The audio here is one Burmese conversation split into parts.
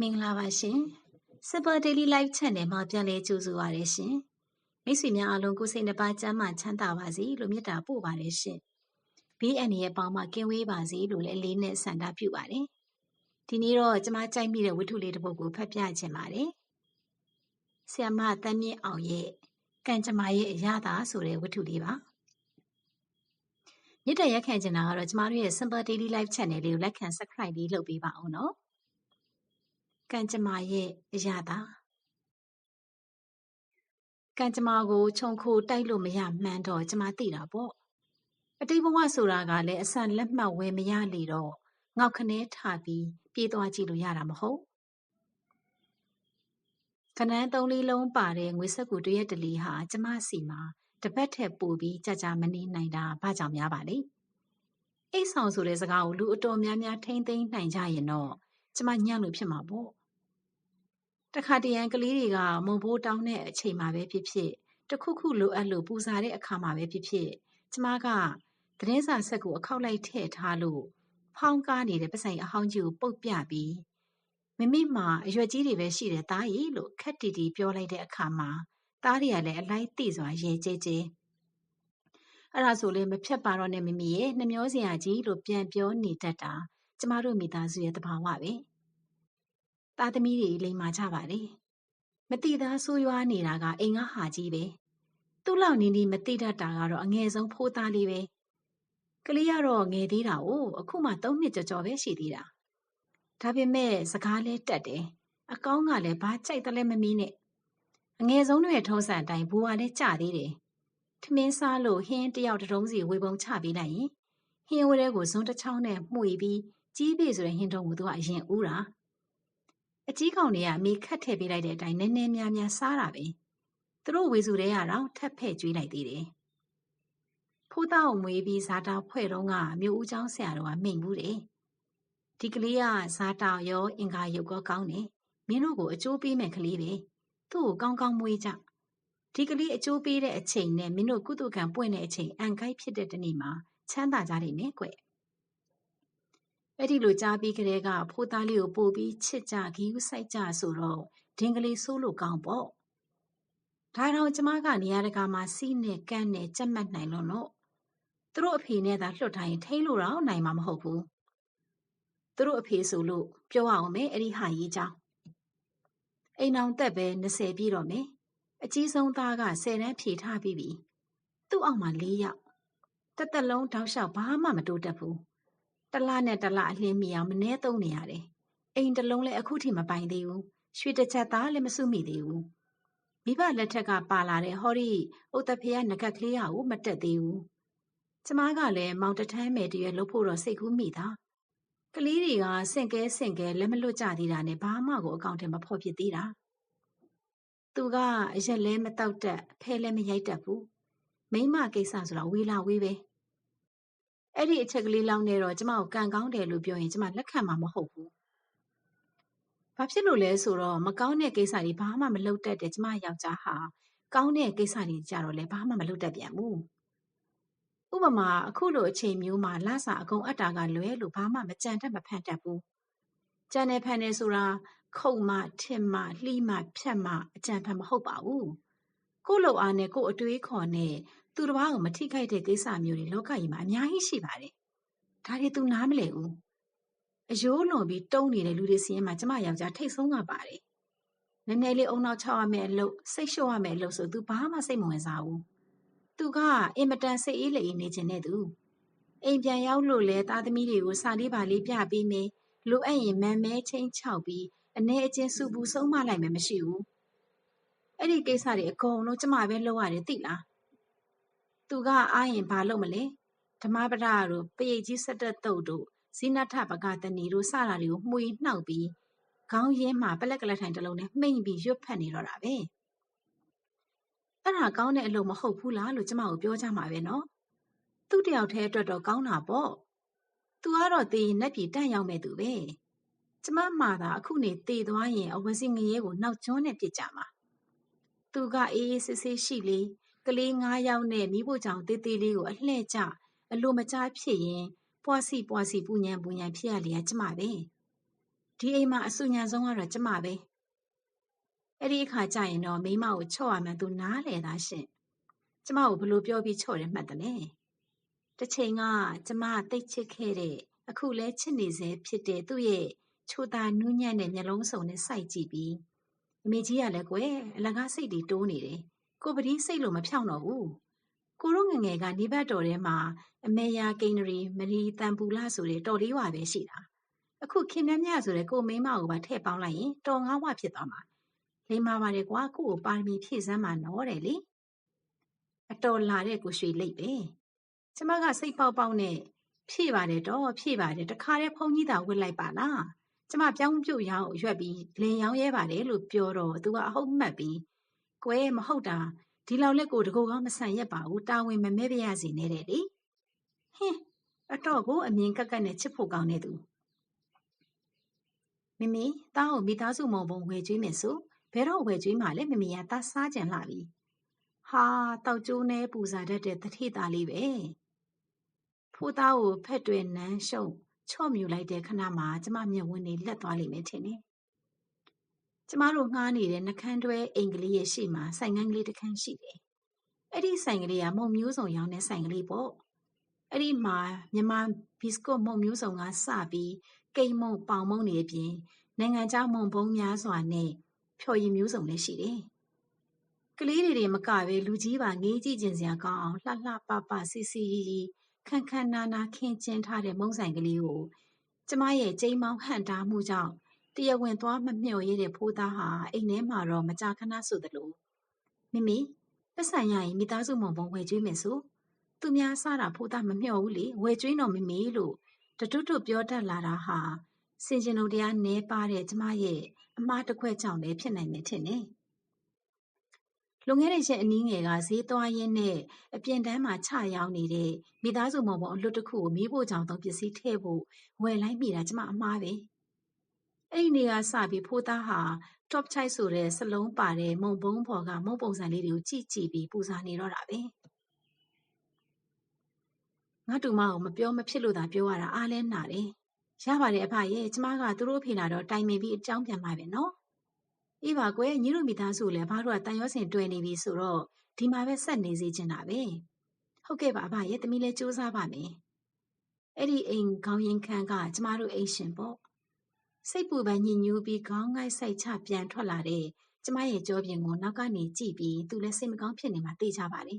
မင်္ဂလာပါရှင် Super Daily Life Channel မှာပြန်လည်ကြိုဆိုပါရရှင်မိတ်ဆွေများအားလုံးကိုယ်စိတ်နှပါကျမ်းမှချမ်းသာပါစေလို့မေတ္တာပို့ပါတယ်ရှင်ဘေးအန္တရာယ်ပေါင်းမှကင်းဝေးပါစေလို့လည်းအလေးနဲ့ဆန္ဒပြုပါတယ်ဒီနေ့တော့ကျမကြိုက်မိတဲ့ဝတ္ထုလေးတစ်ပုဒ်ကိုဖတ်ပြခြင်းပါတယ်ဆ iam မတမ်းမြင့်အောင်ရဲ့ကံကြမ္မာရဲ့အရသာဆိုတဲ့ဝတ္ထုလေးပါမြစ်တရက်ခံချင်တာကတော့ကျမတို့ရဲ့ Simple Daily Life Channel လေးကိုလက်ခံ Subscribe လေးလုပ်ပေးပါအောင်နော် ကံကြမ္မာရဲ့အရာသာကံကြမ္မာကိုခြုံခိုတိုက်လို့မရမှန်းတော့ကျမသိတာပေါ့အတိတ်ဘဝဆိုတာကလည်းအဆန်လက်မှတ်ဝယ်မရလေတော့ငေါက်ခနဲထပြီးပြေးသွားကြည့်လို့ရတာမဟုတ်ခနန်းသုံးလေးလုံးပါတဲ့ငွေဆက်ကူတရက်တလီဟာကျမစီမှာတပတ်ထက်ပိုပြီးကြကြမနေနိုင်တာဘာကြောင့်များပါလဲအိတ်ဆောင်ဆိုတဲ့စကားကိုလူအတော်များများထိမ့်သိမ်းနိုင်ကြရင်တော့ကျမညံ့လို့ဖြစ်မှာပေါ့ တခါတရံကလေးတွေကမုံဘိုးတောင်းတဲ့အချိန်မှာပဲဖြစ်ဖြစ်တခုခုလိုအပ်လို့ပူစားတဲ့အခါမှာပဲဖြစ်ဖြစ်ကျမကသတင်းစာဆက်ကိုအခောက်လိုက်ထည့်ထားလို့ဖောင်းကားနေတဲ့ပစိုင်အဟောင်းကြီးကိုပုတ်ပြပြီးမမိမှာအရွက်ကြီးတွေပဲရှိတယ်သားရီလို့ခက်တီတီပြောလိုက်တဲ့အခါမှာသားတွေကလည်းအလိုက်သိစွာရဲကြဲကြဲအဲ့ဒါဆိုလေမဖြတ်ပါတော့နဲ့မမီရဲ့နှမျောစရာကြီးလို့ပြန်ပြောနေတတ်တာကျမတို့မိသားစုရဲ့သဘာဝပဲ သားသမီးတွေလိမ်မာကြပါတယ်မတိသားဆိုးရွားနေတာကအိမ်ကဟာကြီးပဲသူ့လောက်နီးနီးမတိတတ်တာကတော့အငယ်ဆုံးဖိုးသားလေးပဲကလေးကတော့ငယ်သေးတာ哦အခုမှ3နှစ်ကျော်ကျော်ပဲရှိသေးတာဒါပေမဲ့စကားလဲတက်တယ်အကောင်းကလည်းဘာကြိုက်တယ်လဲမမီးနဲ့အငယ်ဆုံးတွေထုံးစံအတိုင်းဘူကလည်းကြသေးတယ်ထမင်းစားလို့ဟင်းတယောက်တုံးစီဝေပုံချပေးလိုက်ရင်ဟင်းဝဲကိုဇွန်းတစ်ချောင်းနဲ့မှုီပြီးကြီးပြီဆိုတဲ့ဟင်းတုံးကိုသူကအရင်ဥတာ အကြီးကောင်တွေကအမေခတ်ထည့်ပေးလိုက်တဲ့အတိုင်းနည်းနည်းများများစားတာပဲသူတို့ဝေစုတွေကတော့ထပ်ဖဲ့ကျွေးလိုက်သေးတယ်ဖိုးသားကိုမွေးပြီးဇာတာဖွဲ့တော့ကမြို့ဦးကျောင်းဆရာတော်ကမိန်ဘူးတယ်ဒီကလေးကဇာတာရောအင်္ဂါရုပ်ကောကောင်းတယ်မင်းတို့ကိုအကျိုးပေးမယ်ကလေးပဲသူ့ကိုကောင်းကောင်းမွေးကြဒီကလေးအကျိုးပေးတဲ့အချိန်နဲ့မင်းတို့ကုသကံပွင့်တဲ့အချိန်အန်ကိုက်ဖြစ်တဲ့တနေ့မှာချမ်းသာကြလိမ့်မယ်ကွ အဲ့ဒီလိုကြားပြီးကလေးကဖိုးသားလေးကိုပို့ပြီးချစ်ကြဂီးဥဆိုင်ကြဆိုတော့ဒင်ကလေးဆိုးလို့ကောင်းပေါ့ဒါတော့ကျမကနေရာတကာမှာစီးနဲ့ကန်းနဲ့ကြက်မှတ်နိုင်လို့တော့သူတို့အဖေနဲ့သာလွှတ်ထားရင်ထိလို့တော့နိုင်မှာမဟုတ်ဘူးသူတို့အဖေဆိုလို့ပြောအောင်မယ်အဲ့ဒီဟာကြီးကြောင်းအိမ်အောင်သက်ပဲ20ပြည့်တော့မယ်အကြီးဆုံးသားက10တန်းဖြေထားပြီးပြီသူ့အောက်မှာ4ယောက်တက်တက်လုံးတောက်လျှောက်ဘာမှမတိုးတက်ဘူး တလနဲ့တလအလင်းမီအောင်မနှဲသုံးနေရတယ်အိမ်တလုံးလည်းအခုထိမပိုင်သေးဘူးရွှေတစ်ချက်သားလည်းမစုမိသေးဘူးမိဘလက်ထက်ကပါလာတဲ့ဟောဒီဥတဖေရငကက်ကလေးဟာကိုမတက်သေးဘူးကျမကလည်းမောင်တထမ်းမယ်တရွယ်လုပ်ဖို့တော့စိတ်ကူးမိတာကလေးတွေကစင်ကဲစင်ကဲလက်မလွတ်ကြသေးတာနဲ့ဘာမှကိုအကောင့်ထဲမဖော်ဖြစ်သေးတာသူကအရက်လဲမတောက်တက်ဖဲလဲမရိုက်တတ်ဘူးမိမကိစ္စဆိုတော့ဝေးလာဝေးပဲ အဲ့ဒီအချက်ကလေးလောက်နဲ့တော့ကျမကိုကန်ကောင်းတယ်လို့ပြောရင်ကျမလက်ခံမှာမဟုတ်ဘူးဘာဖြစ်လို့လဲဆိုတော့မကောင်းတဲ့ကိစ္စတွေဘာမှမလုပ်တတ်တဲ့ကျမယောက်ျားဟာကောင်းတဲ့ကိစ္စတွေကြတော့လည်းဘာမှမလုပ်တတ်ပြန်ဘူးဥပမာအခုလိုအချိန်မျိုးမှာလဆာအကုန်အပ်တာကလွဲလို့ဘာမှမကြံတတ်မဖန်တတ်ဘူးကြံနေဖန်နေဆိုတာခုံမှထင်မှလှီးမှဖြတ်မှအကြံဖန်မဟုတ်ပါဘူးကို့လိုအားနဲ့ကို့အတွေးခေါ်နဲ့ သူတစ်ပါးကိုမထိခိုက်တဲ့ကိစ္စမျိုးတွေလောကကြီးမှာအများကြီးရှိပါတယ်ဒါတွေသူနားမလည်ဘူးအယိုးလွန်ပြီးတုံးနေတဲ့လူတွေစီးရင်မှကျမယောက်ျားထိတ်ဆုံးကပါတယ်နည်းနည်းလေးအုံနောက်ချောက်ရမယ်အလုပ်စိတ်လျှော့ရမယ်အလုပ်ဆိုသူဘာမှစိတ်မဝင်စားဘူးသူကအင်မတန်စိတ်အေးလေအေးနေခြင်းနဲ့သူအိမ်ပြန်ရောက်လို့လဲသားသမီးတွေကိုစာလေးပါလေးပြပေးမယ်လိုအပ်ရင်မန်မဲချင်းချောက်ပြီးအနေအချင်းစုပူဆုံးမလိုက်မယ်မရှိဘူးအဲ့ဒီကိစ္စတွေအကုန်လုံးကျမပဲလုပ်ရတယ်သိလား သူကအားရင်ဘာလုပ်မလဲဓမ္မပဒတို့ပရိတ်ကြီးဆက်တက်တုတ်တို့ဇိနထပကတဏီတို့စတာတွေကိုမှုီနှောက်ပြီးခေါင်းရင်းမှာပလက်ကလက်ထိုင်တစ်လုံးနဲ့မှိန်ပြီးရွတ်ဖက်နေတော့တာပဲအဲ့ဒါကောင်းတဲ့အလုပ်မဟုတ်ဘူးလားလို့ကျမကိုပြောကြမှာပဲနော်သူ့တယောက်တည်းအတွက်တော့ကောင်းတာပေါ့သူကတော့တေးရင်လက်ပြေတန့်ရောက်မဲ့သူပဲကျမမှာသာအခုနေတေသွားရင်အဝစီငရဲကိုနောက်ကျွန်းနဲ့ပြစ်ကြမှာသူကအေးအေးဆေးဆေးရှိလေ ကလေး9ယောက်နဲ့မိဖို့ကြောင့်တေးသေးလေးကိုအလှဲ့ကျအလိုမကြားဖြစ်ရင်ပွားစီပွားစီပူညံပူညံဖြစ်ရလေကျမပဲဒီအိမ်မှာအဆူညံဆုံးကတော့ကျမပဲအဲ့ဒီအခါကျရင်တော့မိမကိုချော့ရမှန်းသူနားလေသားရှင်ကျမကိုဘလို့ပြောပြီးချော့တယ်မှတ်တယ်လေတစ်ချိန်ကကျမတိတ်ချစ်ခဲ့တဲ့အခုလဲချစ်နေစေဖြစ်တဲ့သူ့ရဲ့ချိုတာနူးညံ့တဲ့မျက်လုံးစုံနဲ့စိုက်ကြည့်ပြီးအမေကြီးကလည်းကွယ်အလကားစိတ်တွေတိုးနေတယ် ကိုပတိစိတ်လို့မဖြောင်းတော့ဘူးကိုတို့ငငယ်ကနေဘတ်တော်ထဲမှာအမေယာကိန်းနရီမရီတန်ပူလာဆိုတဲ့တော်လေးဝါပဲရှိတာအခုခင်မြမြဆိုတဲ့ကိုမိမကိုပါထည့်ပေါင်းလိုက်ရင်တော်ငါးဝဖြစ်သွားမှာလိမ္မာပါတယ်ကွာကို့ကိုပါရမီဖြည့်စမ်းမှာနော်တယ်လေအတော်လာတဲ့ကိုရွှေလိတ်ပဲကျမကစိတ်ပေါက်ပေါက်နဲ့ဖြည့်ပါတယ်တော့ဖြည့်ပါတယ်တခါတည်းဖုန်းကြီးသာဝစ်လိုက်ပါလားကျမပြောင်းပြုတ်ရောင်းရွက်ပြီးလင်ရောင်းရဲပါတယ်လို့ပြောတော့သူကအဟုတ်မှတ်ပြီး ကွဲမဟုတ်တာဒီလောက်လက်ကိုတကူကောင်းမဆန်ရက်ပါဘူးတာဝန်မမဲပြရစီနဲ့တဲ့လေဟင်းအတော့ကိုအမြင်ကက်ကက်နဲ့ချစ်ဖို့ကောင်းတဲ့သူမမီတားကိုမိသားစုမုံပုံဝယ်ကျွေးမယ်ဆိုဘယ်တော့ဝယ်ကျွေးမှလဲမမီကတားစားကြံလာပြီဟာတောက်ကျိုးနဲ့ပူစာတတ်တဲ့တထိသားလေးပဲဖိုးသားကိုဖက်တွယ်နန်းရှုံချော့မြူလိုက်တဲ့ခဏမှာကျမမျက်ဝန်းတွေလက်သွားလိမ့်မယ်ထင်တယ် ကျမတို့ငှားနေတဲ့နှခမ်းတွဲအိမ်ကလေးရဲ့ရှေ့မှာဆိုင်ငန်းကလေးတစ်ခန်းရှိတယ်အဲ့ဒီဆိုင်ကလေးကမုံမျိုးစုံရောင်းတဲ့ဆိုင်ကလေးပေါ့အဲ့ဒီမှာမြန်မာဘီစကွတ်မုံမျိုးစုံကစပြီးကိတ်မုံပေါင်မုံတွေအပြင်နိုင်ငံခြားမုံဘုံများစွာနဲ့ဖြော်ရည်မျိုးစုံလည်းရှိတယ်။ကလေးတွေတွေမကပဲလူကြီးပါငေးကြည့်ကျင်စရာကောင်းအောင်လှလှပပစီစီရီရီခန်းခန်းနာနာခင်းကျင်းထားတဲ့မုံဆိုင်ကလေးကိုကျမရဲ့ကြိမ်မောင်းဟန်တားမှုကြောင့် တရဝင်သွားမမျှော်ရတဲ့ဖိုးသားဟာအိမ်ထဲမှာတော့မကြာခဏဆိုသလိုမိမိပတ်စံရရင်မိသားစုမုံပုံဝယ်ကျွေးမယ်ဆိုသူများစားတာဖိုးသားမမျှော်ဘူးလေဝယ်ကျွေးတော့မိမိလို့တတွတ်တွတ်ပြောတတ်လာတာဟာစင်ကျင်တို့တရားနဲပါတဲ့ကျမရဲ့အမားတစ်ခွက်ကြောင့်လည်းဖြစ်နိုင်မယ်ထင်တယ်။လွန်ခဲ့တဲ့ရက်အနည်းငယ်ကဈေးသွားရင်းနဲ့အပြင်တန်းမှာချရောင်းနေတဲ့မိသားစုမုံပုံအလွတ်တစ်ခုကိုမီးဖို့ကြောင့်သုံးပစ္စည်းထည့်ဖို့ဝယ်လိုက်မိတာကျမအမားပဲ။ အဲ့ဒီနေကစပြီးဖိုးသားဟာ top ချိုက်ဆိုတဲ့စလုံးပါတဲ့မုံပုံးပေါ်ကမုံပုံစံလေးတွေကိုကြည့်ကြည့်ပြီးပူဇာနေတော့တာပဲ။ငါတူမကိုမပြောမဖြစ်လို့သာပြောရတာအားလဲနာတယ်ရပါတယ်အဖရဲ့ကျမကသူတို့ဖေလာတော့တိုင်ပင်ပြီးအကြောင်းပြန်ပါပဲနော်အေးပါကွယ်ညီတို့မိသားစုလည်းဘာတို့ကတန်ရောစင်တွေ့နေပြီဆိုတော့ဒီမှာပဲဆက်နေစေချင်တာပဲဟုတ်ကဲ့ပါအဖရဲ့တမီးလည်းစူးစမ်းပါမယ်အဲ့ဒီအိမ်ခေါင်းရင်ခန်းကကျမတို့အိမ်ရှင်ပေါ့ စိတ်ပူပန်ညစ်ညူးပြီးခေါင်းငိုက်ဆိုင်ချပြန်ထွက်လာတဲ့ကျမရဲ့ကြောပြင်ကိုနောက်ကနေကြည့်ပြီးသူလည်းစိတ်မကောင်းဖြစ်နေမှသိကြပါလေ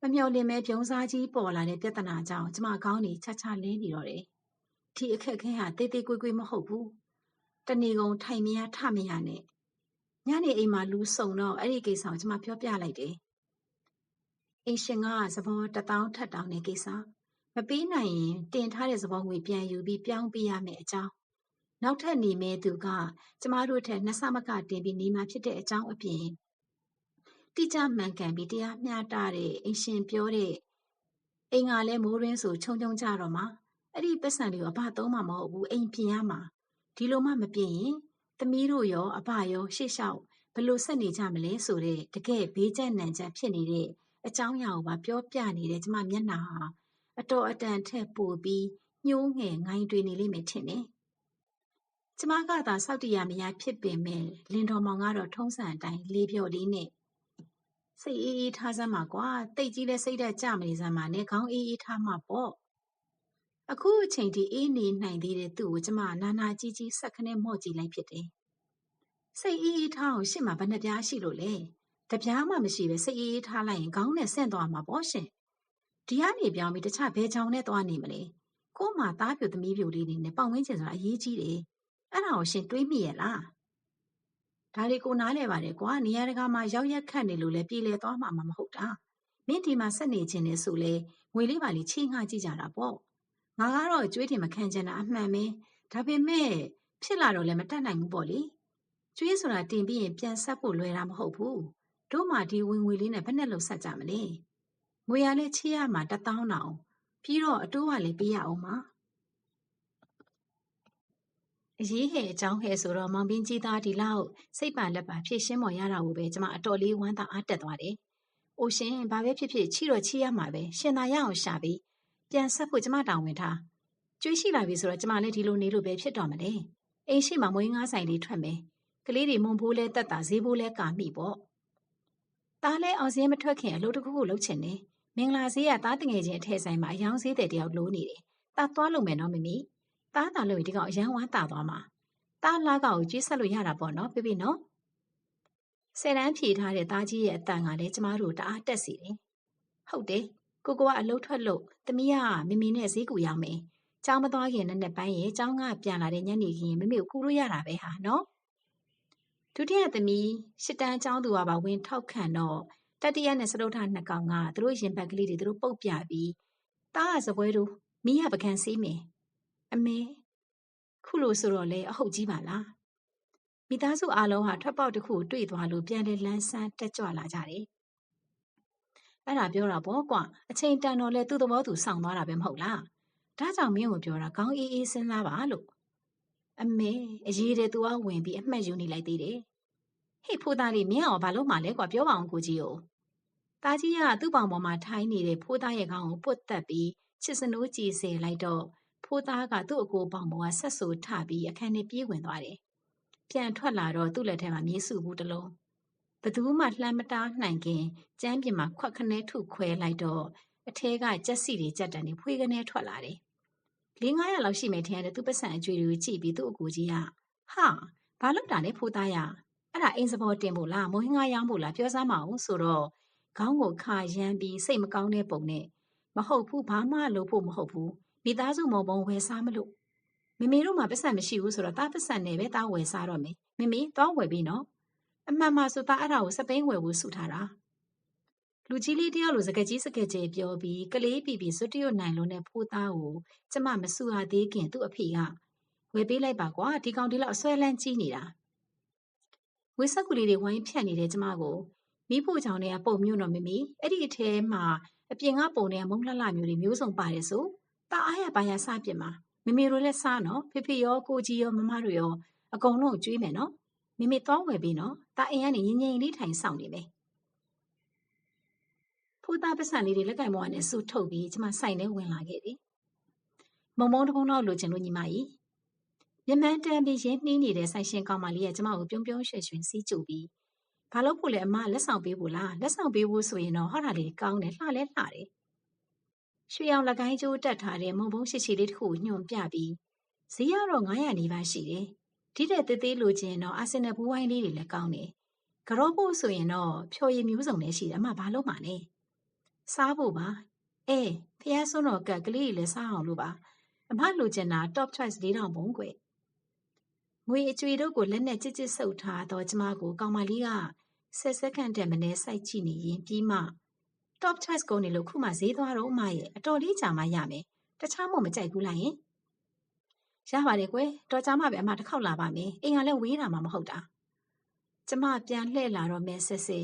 မမျော်လင့်မဲပြုံးစားကြီးပေါ်လာတဲ့ပြဿနာကြောင့်ကျမခေါင်းကြီးချချလဲနေတော့တယ်ဒီအခက်ခဲဟာတေးသေးကွေးကွေးမဟုတ်ဘူးတဏီကုံထိုင်မရထမရနဲ့ညနေအိမ်မှာလူစုံတော့အဲ့ဒီကိစ္စကိုကျွန်မပြောပြလိုက်တယ်အိမ်ရှင်ကသဘောတထောင်ထပ်တောင်းတဲ့ကိစ္စမပေးနိုင်ရင်တင်ထားတဲ့သဘောငွေပြန်ယူပြီးပြောင်းပေးရမယ်အကြောင်း နောက်ထပ်နေမဲ့သူကကျမတို့ထက်နှစ်ဆမကတင်ပြီးနေမှာဖြစ်တဲ့အကြောင်းအပြင်တိကျမှန်ကန်ပြီးတရားမျှတတဲ့အိမ်ရှင်ပြောတဲ့အိမ်ကလည်းမိုးရင်းဆိုခြုံခြုံကြတော့မှာအဲ့ဒီပတ်စံတွေကိုအဘသုံးမှာမဟုတ်ဘူးအိမ်ပြင်ရမှာဒီလိုမှမပြင်ရင်သမီးတို့ရောအဘရောရှေ့လျှောက်ဘလို့ဆက်နေကြမလဲဆိုတဲ့တကယ်ဘေးကျနံကျဖြစ်နေတဲ့အကြောင်းအရာကိုပါပြောပြနေတဲ့ကျမမျက်နှာဟာအတော်အတန်ထက်ပိုပြီးညှိုးငယ်ငိုင်းတွေနေလိမ့်မယ်ထင်တယ်။ ကျမကသာစောက်တရမရဖြစ်ပင်မဲ့လင်တော်မောင်ကတော့ထုံးစံအတိုင်းလေးပြော်လေးနဲ့စိတ်အေးအေးထားစမ်းပါကွာတိတ်ကြီးလဲစိတ်ဓာတ်ကြမနေစမ်းပါနဲ့ခေါင်းအေးအေးထားမှပေါ့အခုအချိန်ထိအေးနေနိုင်သေးတဲ့သူ့ကိုကျမနာနာကြီးကြီးဆက်ခနဲ့မော့ကြည့်လိုက်ဖြစ်တယ်။စိတ်အေးအေးထားအောင်ရှစ်မှာဘယ်နှပြားရှိလို့လဲ။တပြားမှမရှိပဲစိတ်အေးအေးထားလိုက်ရင်ခေါင်းနဲ့ဆင့်သွားမှာပေါ့ရှင်။ဒီကနေပြောင်းပြီးတခြားဘယ်ချောင်နဲ့သွားနေမလဲ။ကို့မှာသားပြိုသမီးပြိုလေးတွေနဲ့ပေါင်ဝင်းချင်ဆိုတာအရေးကြီးတယ်။ အဲ့ဒါကိုရှင်တွေးမိရဲ့လား။ဒါတွေကိုနားလဲပါတယ်ကွာနေရာတကာမှာရောက်ရက်ခတ်နေလို့လဲပြည်လဲသွားမှာမဟုတ်တာ။မင်းဒီမှာဆက်နေခြင်းနဲ့ဆိုလဲငွေလေးပါလေးချင်းငှကြည့်ကြတာပေါ့။ငါကတော့ကြွေးတင်မခံချင်တာအမှန်ပဲဒါပေမဲ့ဖြစ်လာတော့လည်းမတတ်နိုင်ဘူးပေါ့လေကျွေးဆိုတာတင်ပြီးရင်ပြန်ဆက်ဖို့လွယ်တာမဟုတ်ဘူးတို့မှဒီဝင်ငွေလေးနဲ့ဘယ်နဲ့လို့ဆက်ကြမလဲငွေရလဲချေးရမှာတထောင်းတောင်ပြီးတော့အတိုးကလည်းပေးရအောင်ပါ အရေးဟဲ့အကြောင်းဟဲ့ဆိုတော့မောင်ပင်းကြီးသားဒီလောက်စိတ်ပါလက်ပါဖြည့်ရှင်းမော်ရတာကိုပဲကျွန်မအတော်လေးဝမ်းသာအားတက်သွားတယ်။အိုရှင်ဘာပဲဖြစ်ဖြစ်ချီတော့ချီရမှာပဲရှင်သာရအောင်ရှာပြီးပြန်ဆက်ဖို့ကျမတောင်းဝင်ထားကျွေးရှိလာပြီဆိုတော့ကျမလည်းဒီလိုနေလို့ပဲဖြစ်တော့မလဲအိမ်ရှိမှမွေးငါးဆိုင်လေးထွက်မယ်ကလေးတွေမုံဖိုးလဲတက်တာဈေးဖိုးလဲကာမိပေါ့သားလဲအောင်စင်းမထွက်ခင်အလုပ်တစ်ခုခုလုပ်ချင်တယ်မင်္ဂလာဈေးကသားတငယ်ချင်းအထက်ဆိုင်မှာအယောင်ဈေးတဲ့တယောက်လိုးနေတယ်သားသွားလို့မယ်နော်မမီ သားတာလို့ဒီကောင်အရန်ဝမ်းတာသွားမှာသားလာကောင်ကိုကျွေးဆက်လို့ရတာပေါ့နော်ပြပြနော်ဆယ်တန်းဖြေထားတဲ့သားကြီးရဲ့အတန်ကလည်းကျမတို့တအားတက်စီတယ်ဟုတ်တယ်ကိုကိုကအလုပ်ထွက်လို့သမီးကမမီနဲ့ဈေးကူရောက်မယ်။ကျောင်းမသွားခင်နဲ့နဲ့ပိုင်းရဲ့ကျောင်းကပြန်လာတဲ့ညနေခင်းမမေကိုကူလို့ရတာပဲဟာနော်။ဒုတိယသမီးရှစ်တန်းကျောင်းသူကပါဝင်ထောက်ခံတော့တတိယနဲ့စတုထနှစ်ကောင်ကသူတို့ရင်ဘက်ကလေးတွေသူတို့ပုတ်ပြပြီးတားရစပွဲတို့မိရပကံစီးမယ်။ အမေခုလိုဆိုတော့လေအဟုတ်ကြီးပါလား။မိသားစုအားလုံးဟာထွက်ပေါက်တစ်ခုတွေ့သွားလို့ပြန်လဲလန်းဆန်းတက်ကြွလာကြတယ်။အဲ့ဒါပြောတာပေါ့ကွာအချိန်တန်တော့လဲသူ့သဘောသူစောင့်သွားတာပဲမဟုတ်လားဒါကြောင့်မင်းကိုပြောတာခေါင်းအေးအေးစဉ်းစားပါလို့အမေအရေးတဲ့သူကဝင်ပြီးအမှတ်ယူနေလိုက်သေးတယ်ဟေ့ဖိုးသားလေးမင်းအောင်ဘာလို့မှလဲကွာပြောပါအောင်ကိုကြီးကိုတာကြီးကသူ့ပေါင်ပေါ်မှာထိုင်းနေတဲ့ဖိုးသားရဲ့ခေါင်းကိုပုတ်တက်ပြီးချစ်စနိုးကြည်စဲလိုက်တော့ ဖိုးသားကသူ့အကိုပေါင်ပေါ်ကဆက်ဆူထပြီးအခန်းထဲပြေးဝင်သွားတယ်ပြန်ထွက်လာတော့သူ့လက်ထဲမှာမြေးစုဘူးတစ်လုံးဘသူမှလှမ်းမတားနိုင်ခင်ကျမ်းပြင်မှာခွက်ခနဲထုခွဲလိုက်တော့အထဲကကြက်စီတွေကြက်တန်တွေဖွေးကနေထွက်လာတယ်။လေး900လောက်ရှိမယ်ထင်ရတဲ့သူ့ပတ်စံအကျွေတွေကိုကြည့်ပြီးသူ့အကူကြီးကဟာဘာလို့တာလဲဖိုးသားရအဲ့ဒါအိမ်စပေါ်တင်ဖို့လားမိုးဟင်းကားရောင်းဖို့လားပြောစမ်းမအောင်ဆိုတော့ခေါင်းကိုခါရမ်းပြီးစိတ်မကောင်းတဲ့ပုံနဲ့မဟုတ်ဘူးဘာမှလုပ်ဖို့မဟုတ်ဘူး မိသားစုမော်ပုံဝယ်စားမလို့မမေတို့မှပတ်စံမရှိဘူးဆိုတော့တားပတ်စံနဲ့ပဲတားဝယ်စားတော့မယ်မမေသွားဝယ်ပြီးနော်အမှန်မှဆိုသားအဲ့ဒါကိုစပိန်ဝယ်ဖို့စုထားတာလူကြီးလေးတယောက်လိုစကကြီးစကကြဲပြောပြီးကလေးပြီပြီစွတ်တရွတ်နိုင်လုံးနဲ့ဖိုးသားကိုကျမမဆူဟာသေးခင်သူ့အဖေကဝယ်ပေးလိုက်ပါကွာဒီကောင်ဒီလောက်အဆွဲလန်းကြီးနေတာဝေဆက်ကူလေးတွေဝိုင်းဖြတ်နေတဲ့ကျမကိုမိဖို့ချောင်းတွေကပုံမျိုးတော့မမီအဲ့ဒီအထဲမှာအပြင်ကပုံတွေကမုံလှလှမျိုးတွေမျိုးစုံပါတယ်ဆို တာအားရပါရစပြစ်မှာမမေတို့လည်းစားနော်ဖေဖေရောကိုကြီးရောမမတို့ရောအကုန်လုံးကျွေးမယ်နော်မိမိသွားဝယ်ပြီနော်။တာအိမ်ကနေငြိမ်ငြိမ်လေးထိုင်ဆောင်နေမယ်။ဖိုးသားပစံလေးတွေလက်ကင်ပေါ်ကနေဆူထုတ်ပြီးကျမဆိုင်ထဲဝင်လာခဲ့တယ်။မုံမုံတပုံတော့လိုချင်လို့ညီမကြီး။မြမန်းတန်းပြီးရင်းနှီးနေတဲ့ဆိုင်ရှင်ကောင်မလေးကကျမကိုပြုံးပြုံးရွှင်ရွှင်စီးကြူပြီးဘာလို့ဖို့လဲအမလက်ဆောင်ပေးဖို့လားလက်ဆောင်ပေးဖို့ဆိုရင်တော့ဟောတာလေးကောင်းတယ်လှလဲလှတယ်။ ရွှေအောင်လကိုင်းကျိုးတက်ထားတဲ့မုံဘုံရှိရှိလေးတစ်ခုညွန်ပြပြီးဈေးကတော့900နီးပါးရှိတယ်ဒီတဲ့သေးသေးလိုချင်တော့အာဆင်နယ်ဘူးဝိုင်းလေးတွေလည်းကောင်းတယ်။ကြောဖို့ဆိုရင်တော့ဖြော်ရည်မျိုးစုံလည်းရှိတယ်အမဘာလို့မှလဲ။စားဖို့ပါ။အေးဖះဆုံးတော့ကက်ကလေးတွေလည်းစားအောင်လို့ပါ။အမလိုချင်တာ top choice ၄000ပုံကွ။ငွေအကျွေတို့ကိုလက်နဲ့ကြစ်ကြစ်ဆုပ်ထားတော့ကျမကိုကောင်မလေးကဆက်စက္ကန့်တည်းမနေစိုက်ကြည့်နေရင်ပြီးမှ top choice ကိုနေလို့ခုမှဈေးသွားတော့အမရဲ့အတော်လေးကြာမှရမယ်။တခြားမှမကြိုက်ဘူးလားယင်။ရပါတယ်ကွယ်တော်ကြမှာပဲအမတစ်ခေါက်လာပါမယ်အိမ်ကလည်းဝေးတာမှမဟုတ်တာကျမပြန်လှည့်လာတော့မဲဆက်စေ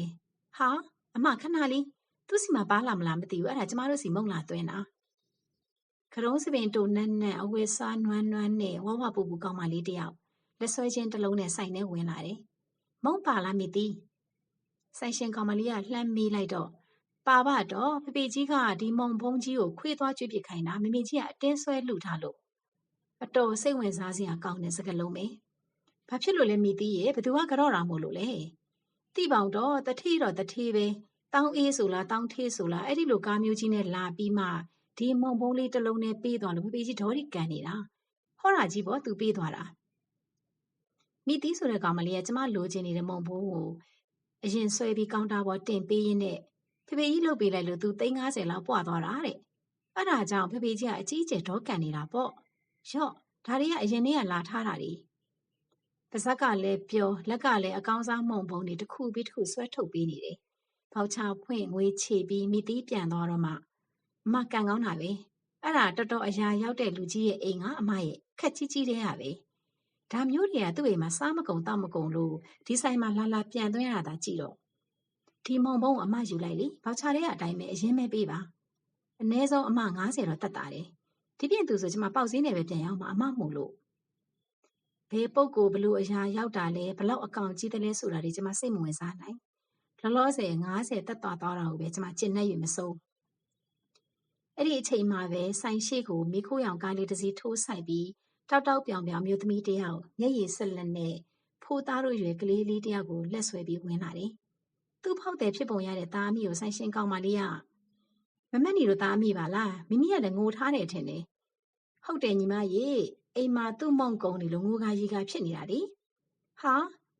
ဟာအမခဏလေးသူ့စီမှာပါလာမလားမသိဘူးအဲ့ဒါကျမတို့စီမုံလာသွင်းတာခရုံးစပင်တိုနက်နက်အဝဲစားနွမ်းနွမ်းနဲ့ဝဝပူပူကောင်းမလေးတယောက်လက်ဆွဲချင်းတစ်လုံးနဲ့ဆိုင်ထဲဝင်လာတယ်မုံပါလားမိတီဆိုင်ရှင်ကောင်မလေးကလှမ်းမေးလိုက်တော့ ပါပါတော့ဖေဖေကြီးကဒီမုံဖုံးကြီးကိုခွေးသွားကျွေးပစ်ခိုင်းတာမမေကြီးကအတင်းဆွဲလှူထားလို့အတော်စိတ်ဝင်စားစရာကောင်းတဲ့စကားလုံးပဲ။ဘာဖြစ်လို့လဲမိသီးရဲ့ဘသူကကြော့တာမို့လို့လဲ။တိပေါင်တော့တထီတော့တထီပဲ။တောင်းအေးဆိုလားတောင်းထေးဆိုလားအဲ့ဒီလိုကားမျိုးကြီးနဲ့လာပြီးမှဒီမုံဘုံလေးတစ်လုံးနဲ့ပေးသွားလို့ဖေဖေကြီးဒေါ်ရီကန်နေတာ။ဟောတာကြီးပေါ့သူပေးသွားတာ။မိသီးဆိုတဲ့ကောင်မလေးကကျမလိုချင်နေတဲ့မုံဘုံကိုအရင်ဆွဲပြီးကောင်တာပေါ်တင်ပေးရင်းနဲ့ ဖေဖေကြီးလှုပ်ပေးလိုက်လို့သူ350လောက်ပွားသွားတာတဲ့။အဲ့ဒါကြောင့်ဖေဖေကြီးကအကြီးအကျယ်ဒေါကန်နေတာပေါ့။ရော့ဒါတွေကအရင်နေ့ကလာထားတာတွေပါဇက်ကလည်းပြောလက်ကလည်းအကောင်းစားမှုန်ပုံတွေတစ်ခုပြီးတစ်ခုဆွဲထုတ်ပေးနေတယ်။ပေါချဖွင့်ငွေချေပြီးမိသီးပြန်သွားတော့မှအမကန်ကောင်းတာပဲ။အဲ့ဒါတော်တော်အရာရောက်တဲ့လူကြီးရဲ့အိမ်ကအမရဲ့ခက်ကြီးကြီးတဲ့ရပဲ။ဒါမျိုးတွေကသူ့အိမ်မှာစားမကုန်တောက်မကုန်လို့ဒီဆိုင်မှာလာလာပြန်သွင်းရတာကြည့်တော့ ဒီမုံဘုံအမယူလိုက်လေ။ပေါချတဲ့အတိုင်းပဲအရင်ပဲပေးပါ။အနည်းဆုံးအမ90တော့တတ်တာတယ်ဒီပြင်သူဆိုကျမပေါက်စင်းနေပဲပြန်ရောက်မှာအမမို့လို့ဘယ်ပုတ်ကိုဘလို့အရာရောက်တာလဲဘလောက်အကောင်ကြီးတယ်လဲဆိုတာတွေကျမစိတ်မဝင်စားနိုင်လောလောဆယ်90တက်သွားသွားတာကိုပဲကျမကျင်နေရမစိုးအဲ့ဒီအချိန်မှာပဲဆိုင်ရှိကိုမိခိုးရောင်ကားလေးတစ်စီးထိုးဆိုင်ပြီးတောက်တောက်ပြောင်ပြောင်မျိုးသမီးတယောက်မျက်ရည်ဆက်လက်နဲ့ဖိုးသားတို့ရွယ်ကလေးလေးတယောက်ကိုလက်ဆွဲပြီးဝင်လာတယ်။ သူ့ဖောက်တယ်ဖြစ်ပုံရတဲ့သားအမိကိုဆိုင်ရှင်ကောင်းမလေးကမမက်နီတို့သားအမိပါလားမိမိကလည်းငိုထားတယ်ထင်တယ်။ဟုတ်တယ်ညီမရေအိမ်မှာသူ့မုံကုံနေလို့ငိုကားရီကားဖြစ်နေတာလေ။ဟာ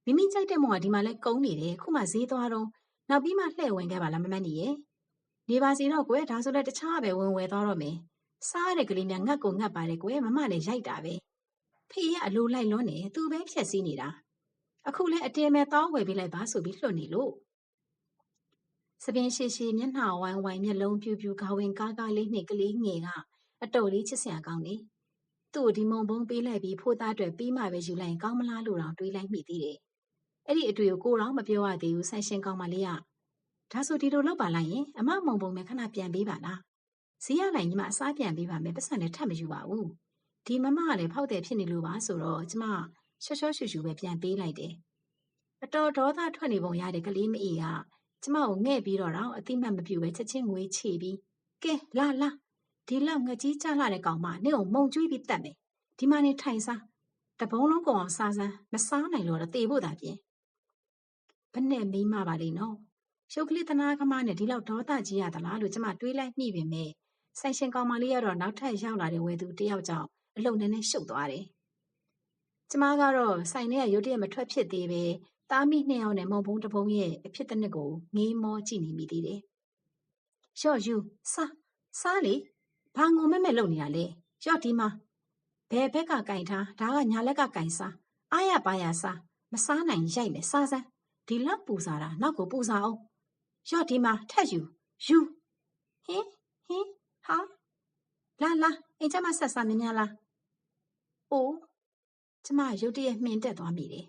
မိမိကြိုက်တဲ့မုံကဒီမှာလဲကုန်းနေတယ်ခုမှဈေးသွားတော့နောက်ပြီးမှလှည့်ဝင်ခဲ့ပါလားမမက်နီရဲ့။နေပါစီတော့ကွယ်ဒါဆိုလည်းတခြားပဲဝင်ဝယ်သွားတော့မယ်။စားရတဲ့ကလေးများငတ်ကိုငတ်ပါတယ်ကွယ်မမလည်းရိုက်တာပဲ။ဖေကအလိုလိုက်လွန်းနေသူပဲဖြက်စီးနေတာ။အခုလဲအတင်းမဲ့တောင်းဝယ်ပေးလိုက်ပါဆိုပြီးလွှတ်နေလို့။ စပင်ရှိရှိမျက်နှာဝိုင်းဝိုင်းမျက်လုံးပြူပြူခေါဝင်ကားကားလေးနှင့်ကလေးငယ်ကအတော်လေးချစ်စရာကောင်းနေ။သူ့ကိုဒီမုံဘုံပေးလိုက်ပြီးဖိုးသားအတွက်ပြီးမှပဲယူလိုက်ရင်ကောင်းမလားလို့တော့တွေးလိုက်မိသေးတယ်။အဲ့ဒီအတွေ့ကိုကိုတော့မပြောရသေးဘူးဆန်ရှင်ကောင်းမလေးကဒါဆိုဒီလိုလုပ်ပါလိုက်ရင်အမမုံပုံနဲ့ခဏပြန်ပေးပါလားဈေးရလိုက်ညီမအစားပြန်ပေးပါမယ်ပတ်စံနဲ့ထပ်မယူပါဘူးဒီမမကလည်းဖောက်တယ်ဖြစ်နေလို့ပါဆိုတော့ကျမရှော့ရှော့ရှူရှူပဲပြန်ပေးလိုက်တယ်အတော်ဒေါသထွက်နေပုံရတဲ့ကလေးမအေးက ကျမကိုငဲ့ပြီးတော့တော့အတိမတ်မပြူပဲချက်ချင်းငွေချေပြီးကဲလာလာဒီလောက်ငကြီးကြလာတဲ့ကောင်မနေအောင်မုံကျွေးပြီးတတ်မယ်ဒီမနေထိုင်စားတပုံးလုံးကုန်အောင်စားစမ်းမစားနိုင်လို့တော့တေဖို့တာပြင်ဘယ်နဲ့မိမပါလိမ့်နော်ရုပ်ကလေးသနာကမနဲ့ဒီလောက်ဒေါသကြီးရသလားလို့ကျမတွေးလိုက်မိပေမဲ့ဆိုင်ရှင်ကောင်မလေးကတော့နောက်ထပ်ရောက်လာတဲ့ဝယ်သူတယောက်ကြောင့်အလုံနဲ့နဲ့ရှုပ်သွားတယ်။ကျမကတော့ဆိုင်ထဲကရုတ်တရက်မထွက်ဖြစ်သေးပဲ တားမိနှစ်ယောက်နဲ့မုံဘုံတစ်ပုံရဲ့အဖြစ်တစ်နစ်ကိုငေးမောကြည့်နေမိသေးတယ်။ရော့ယူစားစားလေဘာငုံမဲ့မဲ့လုပ်နေတာလဲ။ရော့ဒီမှာဘယ်ဘက်ကကင်ထားဒါကညာလက်ကကင်စားအားရပါရစားမစားနိုင်ရိုက်မယ်စားစမ်းဒီလောက်ပူစားတာနောက်ကိုပူစားအောင်ရော့ဒီမှာထက်ယူယူဟင်ဟင်ဟာလာလာအိမ်ကျမဆက်စားမြင်များလားအိုးကျမရုတ်တရက်မှင်တက်သွားမိတယ်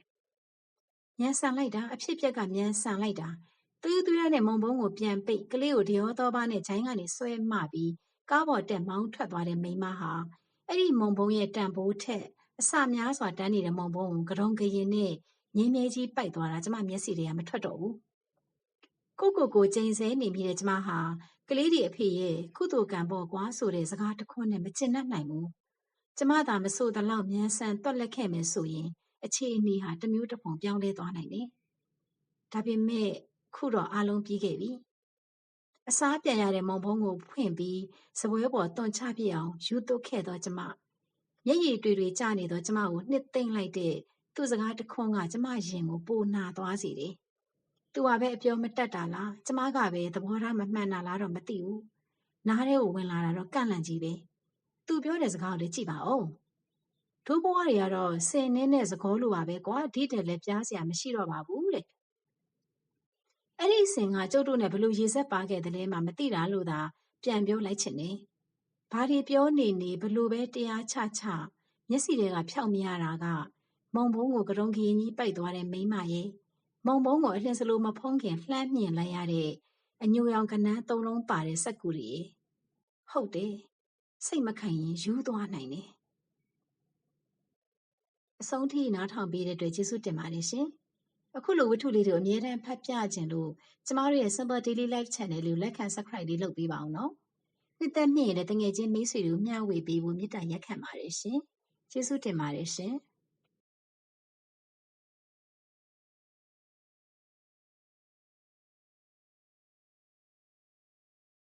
ညံဆန်လိုက်တာအဖြစ်ပြက်ကညံဆန်လိုက်တာသွေးသွေးရတဲ့မုံဘုံကိုပြန်ပိတ်ကလေးကိုဒီရောသောပါနဲ့ဂျိုင်းကနေဆွဲမှပြီးကားပေါ်တက်မောင်းထွက်သွားတဲ့မိန်းမဟာအဲ့ဒီမုံဘုံရဲ့တန်ဖိုးထက်အစများစွာတန်းနေတဲ့မုံဘုံကိုကရုံကရင်နဲ့ငင်းမြဲကြီးပိုက်သွားတာကျမမျက်စိတွေကမထွက်တော့ဘူးကိုကိုကိုကျိန်ဆဲနေမိတဲ့ကျမဟာကလေးဒီအဖေရဲ့ကုသိုလ်ကံပေါ်ကွာဆိုတဲ့စကားတစ်ခွန်းနဲ့မကျင်တတ်နိုင်ဘူးကျမသာမဆိုးတလောက်မြန်ဆန်တွက်လက်ခဲ့မယ်ဆိုရင် အခြေအနေဟာတမျိုးတစ်ပုံပြောင်းလဲသွားနိုင်တယ်ဒါပေမဲ့ခုတော့အားလုံးပြီးခဲ့ပြီအစားပြန်ရတဲ့မုံဘုံကိုဖွင့်ပြီးစပွဲပေါ်တွန်ချပြအောင်ယူသွတ်ခဲ့တော့ကျမမျက်ရည်တွေတွေကျနေတော့ကျမကိုနှစ်သိမ့်လိုက်တဲ့သူ့စကားတခွန်းကကျမရင်ကိုပိုနာသွားစေတယ်သူကပဲအပြောမတက်တာလားကျမကပဲသဘောထားမမှန်တာလားတော့မသိဘူးနားထဲကိုဝင်လာတာတော့ကန့်လန့်ကြီးပဲသူပြောတဲ့စကားကိုလည်းကြည့်ပါဦး ဒိုးဘွားတွေကတော့စင်နှင်းတဲ့သကောလိုပါပဲကွာဒီတက်လည်းပြားစရာမရှိတော့ပါဘူးတဲ့အဲ့ဒီစင်ကကျုပ်တို့နဲ့ဘလို့ရေဆက်ပါခဲ့တယ်လဲမှမသိတာလို့သာပြန်ပြောလိုက်ချင်တယ်ဘာဒီပြောနေနေဘလို့ပဲတရားချချမျက်စိတွေကဖြောက်မြရတာက မုံဘုံကိုကရုံကရင်ကြီးပိတ်သွားတဲ့မိမရဲ့မုံဘုံကိုအလင်းစလိုမဖုံးခင်လှမ်းမြင်လိုက်ရတဲ့အညိုရောင်ကနန်းသုံးလုံးပါတဲ့စက်ကူတွေဟုတ်တယ်စိတ်မခံရင်ယူသွားနိုင်တယ် အဆုံးထိနားထောင်ပေးတဲ့အတွက်ကျေးဇူးတင်ပါတယ်ရှင်အခုလိုဝတ္ထုလေးတွေကိုအမြဲတမ်းဖတ်ပြခြင်းလို့ကျမတို့ရဲ့ Simple Daily Life Channel လေးကိုလက်ခံ Subscribe လေးလုပ်ပေးပါအောင်နော်နှစ်သက်မြင့်ရတဲ့တငယ်ချင်းမိတ်ဆွေတို့မျှဝေပေးဖို့မေတ္တာရက်ခံပါတယ်ရှင်ကျေးဇူးတင်ပါတယ်ရှင်